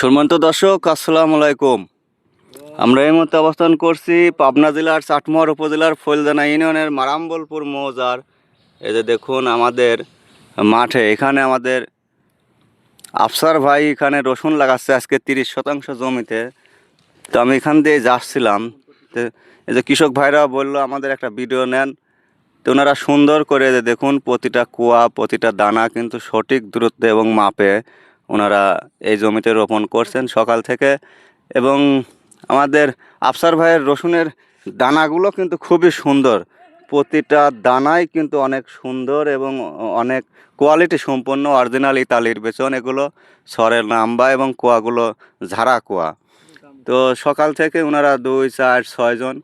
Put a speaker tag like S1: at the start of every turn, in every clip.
S1: সম্মানিত দর্শক, আসসালাম আলাইকুম। আমরা এই মুহূর্তে অবস্থান করছি পাবনা জেলার চাটমোহর উপজেলার ফৈলদানা ইউনিয়নের মারাম্বলপুর মৌজার। এই যে দেখুন আমাদের মাঠে, এখানে আমাদের আফসার ভাই এখানে রসুন লাগাচ্ছে, আজকে তিরিশ শতাংশ জমিতে। তো আমি এখান দিয়ে যাচ্ছিলাম তো এই যে কৃষক ভাইরা বলল, আমাদের একটা ভিডিও নেন। তো ওনারা সুন্দর করে দেখুন, প্রতিটা কুয়া, প্রতিটা দানা কিন্তু সঠিক দূরত্বে এবং মাপে ওনারা এই জমিতে রোপণ করছেন সকাল থেকে। এবং আমাদের আফসার ভাইয়ের রসুনের দানাগুলো কিন্তু খুবই সুন্দর। প্রতিটা দানাই কিন্তু অনেক সুন্দর এবং অনেক কোয়ালিটি সম্পন্ন অরিজিনাল ইতালির বেচন। এগুলো সরের নাম্বা এবং কোয়াগুলো ঝাড়া কোয়া। তো সকাল থেকে ওনারা দুই, চার ছয়জন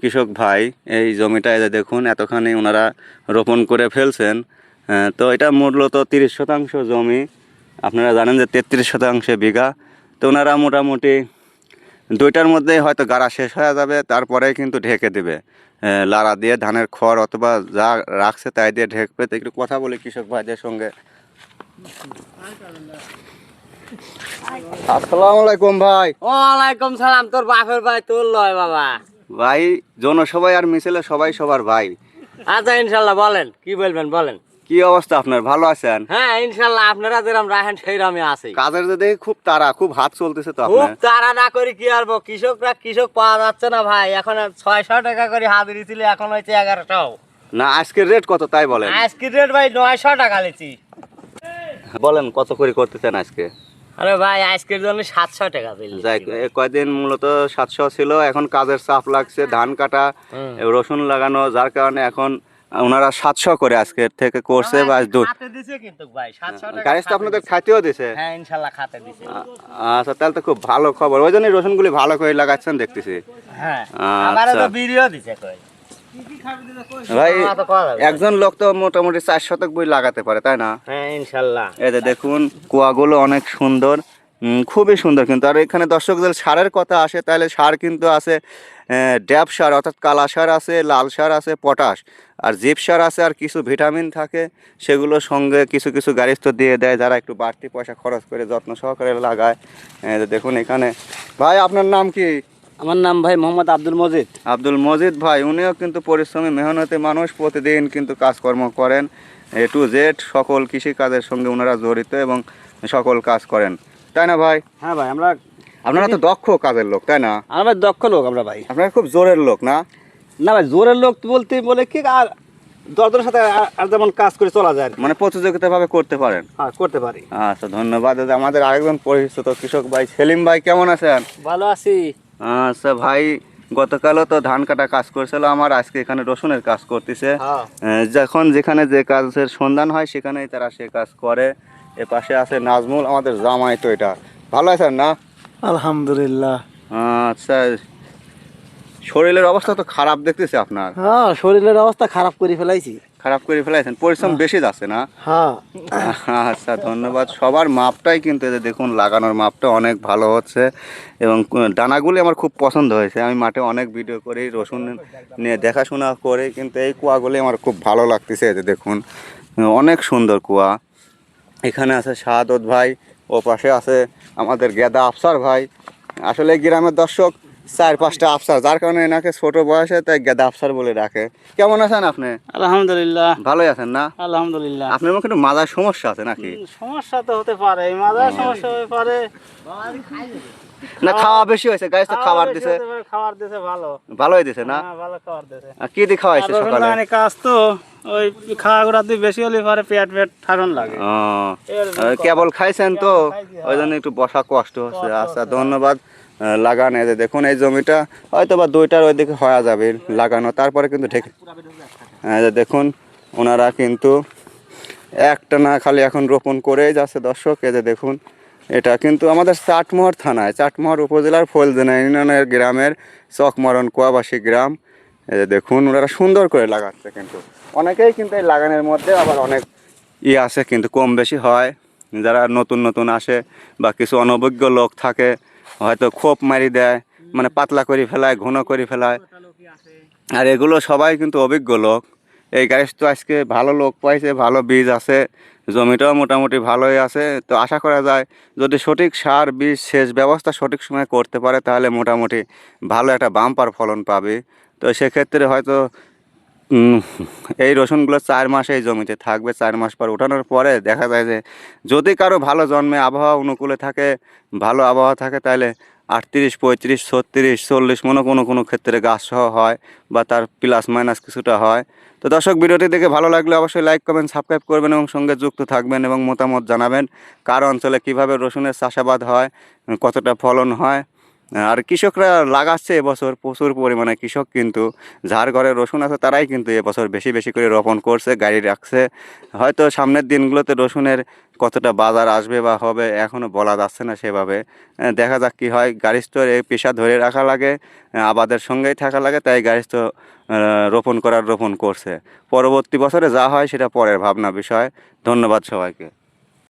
S1: কৃষক ভাই এই জমিটায় দেখুন, এতখানি ওনারা রোপণ করে ফেলছেন। তো এটা মূলত তিরিশ শতাংশ জমি। আপনারা জানেন যে তেত্রিশ শতাংশে বিঘা। তো ওনারা মোটামুটি দুইটার মধ্যে হয়তো গাড়া শেষ হয়ে যাবে তারপরে কিন্তু ঢেকে দেবে। লাড়া দিয়ে ধানের খড় অথবা যা রাখছে তাই দিয়ে ঢেকবে। তো একটু কথা বলি কৃষক ভাইদের সঙ্গে। আসসালামু আলাইকুম ভাই।
S2: ওয়ালাইকুম সালাম তোর বাপের ভাই তোর লয় বাবা।
S1: ভাই জনসভায় আর মিছিলে সবাই সবার ভাই।
S2: আচ্ছা ইনশাল্লাহ বলেন কি বলবেন বলেন।
S1: কি অবস্থা আপনার? ভালো আছেন?
S2: হ্যাঁ ইনশাল্লাহ আপনারা যেরকম রাখেন সেই রামে আছি।
S1: কাজের যে দেখি খুব তারা খুব হাত চলতেছে তো
S2: খুব
S1: আপনার।
S2: তারা না করি কি আরবো কৃষকরা কৃষক পাওয়া যাচ্ছে না ভাই। এখন ছয়শো টাকা করে হাজিরি ছিল এখন হয়েছে এগারোশো।
S1: না আজকের রেট কত তাই বলেন?
S2: আজকের রেট ভাই নয়শো টাকা লিছি।
S1: বলেন কত করে করতেছেন আজকে?
S2: আরে ভাই আজকের জন্য সাতশো টাকা পেলি
S1: যাই এ কয়দিন মূলত সাতশো ছিল এখন কাজের চাপ লাগছে ধান কাটা
S2: হুম।
S1: রসুন লাগানো যার কারণে এখন ওনারা সাতশো করে আজকের থেকে করছে বা আজ দু
S2: খাতে দিছে কিন্তু ভাই সাতশো টাকা
S1: গাড়ি আপনাদের
S2: দিছে।
S1: খাইতেও দিছে।
S2: হ্যাঁ
S1: আচ্ছা তাহলে তো খুব ভালো খবর। ওই জন্যই রসুনগুলি ভালো করে লাগাচ্ছেন দেখতেছি।
S2: হ্যাঁ
S1: আচ্ছা। ভাই। একজন লোক তো মোটামুটি চার শতক বই লাগাতে পারে তাই না?
S2: হ্যাঁ ইনশাল্লাহ।
S1: এই দেখুন কুয়াগুলো অনেক সুন্দর। খুবই সুন্দর কিন্তু। আর এখানে দর্শক যদি সারের কথা আসে তাহলে সার কিন্তু আছে ড্যাব সার অর্থাৎ কালা সার আছে লাল সার আছে পটাশ। আর জিপ সার আছে আর কিছু ভিটামিন থাকে সেগুলোর সঙ্গে কিছু কিছু গাড়িস্থ দিয়ে দেয় যারা একটু বাড়তি পয়সা খরচ করে যত্ন সহকারে লাগায়। দেখুন এখানে। ভাই আপনার নাম কি?
S2: আমার নাম ভাই মোহাম্মদ আব্দুল মজিদ।
S1: আব্দুল মজিদ ভাই উনিও কিন্তু পরিশ্রমী মেহনতি মানুষ প্রতিদিন কিন্তু কাজকর্ম করেন। এ টু জেড সকল কৃষিকাজের সঙ্গে ওনারা জড়িত এবং সকল কাজ করেন। তাই না ভাই?
S2: হ্যাঁ ভাই আমরা
S1: আপনারা তো দক্ষ কাজের লোক তাই না?
S2: আমরা দক্ষ লোক আমরা ভাই।
S1: আপনারা খুব জোরের লোক না?
S2: না ভাই জোরের লোক বলতে বলে কি আর দরদের সাথে আর- যেমন কাজ করে চলা যায়।
S1: মানে প্রতিযোগিতাভাবে করতে পারেন?
S2: হ্যাঁ করতে পারি।
S1: আচ্ছা ধন্যবাদ দাদা। আমাদের আরেকজন পরিচিত কৃষক ভাই সেলিম ভাই কেমন আছেন?
S2: ভালো আছি।
S1: আচ্ছা ভাই গতকালও তো ধান কাটা কাজ করছিল আমার আজকে এখানে রসুনের কাজ করতেছে।
S2: হ্যাঁ।
S1: যখন যেখানে যে কাজের সন্ধান হয় সেখানেই তারা সে কাজ করে। এ পাশে আছে নাজমুল আমাদের জামাই তো এটা। ভালো আছেন না?
S3: আলহামদুলিল্লাহ।
S1: আচ্ছা শরীরের অবস্থা তো খারাপ দেখতেছে আপনার।
S3: হ্যাঁ শরীরের অবস্থা খারাপ করে ফেলাইছি।
S1: খারাপ করে ফেলাইছেন পরিশ্রম বেশি যাচ্ছে না?
S3: হ্যাঁ।
S1: আচ্ছা ধন্যবাদ। সবার মাপটাই কিন্তু এই যে দেখুন লাগানোর মাপটা অনেক ভালো হচ্ছে এবং দানাগুলি আমার খুব পছন্দ হয়েছে। আমি মাঠে অনেক ভিডিও করি রসুন নিয়ে দেখাশোনা করে কিন্তু এই কুয়াগুলি আমার খুব ভালো লাগতেছে এই যে দেখুন। অনেক সুন্দর কুয়া। এখানে আছে শাহাদত ভাই ও পাশে আছে আমাদের গেদা আফসার ভাই। আসলে গ্রামের দর্শক চার পাঁচটা আফসার যার কারণে এনাকে ছোট বয়সে তাই গেদা আফসার বলে রাখে কেমন আছেন আপনি?
S3: আলহামদুলিল্লাহ।
S1: ভালোই আছেন না?
S3: আলহামদুলিল্লাহ।
S1: আপনার মুখে একটু মাজার সমস্যা আছে নাকি?
S3: সমস্যা তো হতে পারে মাজার সমস্যা হতে পারে।
S1: না খাওয়া বেশি হয়েছে গাছ তো খাবার দিছে।
S3: খাবার দিছে ভালো।
S1: ভালোই দিছে না?
S3: হ্যাঁ ভালো খাবার দিছে।
S1: কি দিয়ে খাওয়াইছে সকালে?
S3: কাজ তো ওই খাওয়া গুড়া দিয়ে বেশি হলে পারে পেট পেট ঠান্ডন লাগে।
S1: কেবল খাইছেন তো? ওই জন্য একটু বসা কষ্ট হচ্ছে। আচ্ছা ধন্যবাদ লাগান যে দেখুন এই জমিটা হয়তো বা দুইটার ওইদিকে হয়ে যাবে লাগানো তারপরে কিন্তু ঢেকে এই যে দেখুন ওনারা কিন্তু একটা না খালি এখন রোপণ করেই যাচ্ছে দর্শক। এই যে দেখুন এটা কিন্তু আমাদের চাটমোহর থানায়, চাটমোহর উপজেলার ফলদেনা ইউনিয়নের গ্রামের চকমরণ কুয়াবাসী গ্রাম। দেখুন, ওনারা সুন্দর করে লাগাচ্ছে কিন্তু। অনেকেই কিন্তু এই লাগানোর মধ্যে আবার অনেক ই আছে কিন্তু কম বেশি হয়। যারা নতুন নতুন আসে বা কিছু অনভিজ্ঞ লোক থাকে, হয়তো খোপ মারি দেয় মানে পাতলা করে ফেলায়, ঘন করে ফেলায়। আর এগুলো সবাই কিন্তু অভিজ্ঞ লোক। এই গাড়ি তো আজকে ভালো লোক পাইছে, ভালো বীজ আছে, জমিটাও মোটামুটি ভালোই আছে। তো আশা করা যায় যদি সঠিক সার, বীজ, সেচ ব্যবস্থা সঠিক সময় করতে পারে, তাহলে মোটামুটি ভালো একটা বাম্পার ফলন পাবে। তো সেক্ষেত্রে হয়তো এই রসুনগুলো চার মাস এই জমিতে থাকবে, চার মাস পর ওঠানোর পরে দেখা যায় যে যদি কারও ভালো জন্মে আবহাওয়া অনুকূলে থাকে, ভালো আবহাওয়া থাকে, তাহলে আটত্রিশ, পঁয়ত্রিশ, ছত্রিশ, চল্লিশ মনে কোনো কোনো ক্ষেত্রে গাছ সহ হয় বা তার প্লাস মাইনাস কিছুটা হয়। তো দর্শক, ভিডিওটি দেখে ভালো লাগলে অবশ্যই লাইক কমেন্ট সাবস্ক্রাইব করবেন এবং সঙ্গে যুক্ত থাকবেন এবং মতামত জানাবেন কার অঞ্চলে কীভাবে রসুনের চাষাবাদ হয়, কতটা ফলন হয়। আর কৃষকরা লাগাচ্ছে এবছর প্রচুর পরিমাণে, কৃষক কিন্তু যার ঘরে রসুন আছে তারাই কিন্তু এবছর বেশি বেশি করে রোপণ করছে, গাড়ি রাখছে। হয়তো সামনের দিনগুলোতে রসুনের কতটা বাজার আসবে বা হবে এখনও বলা যাচ্ছে না সেভাবে। দেখা যাক কী হয় গাড়ি তো এই পেশা ধরে রাখা লাগে, আবাদের সঙ্গেই থাকা লাগে, তাই গাড়ি তো রোপণ করার রোপণ করছে। পরবর্তী বছরে যা হয় সেটা পরের ভাবনা বিষয়। ধন্যবাদ সবাইকে।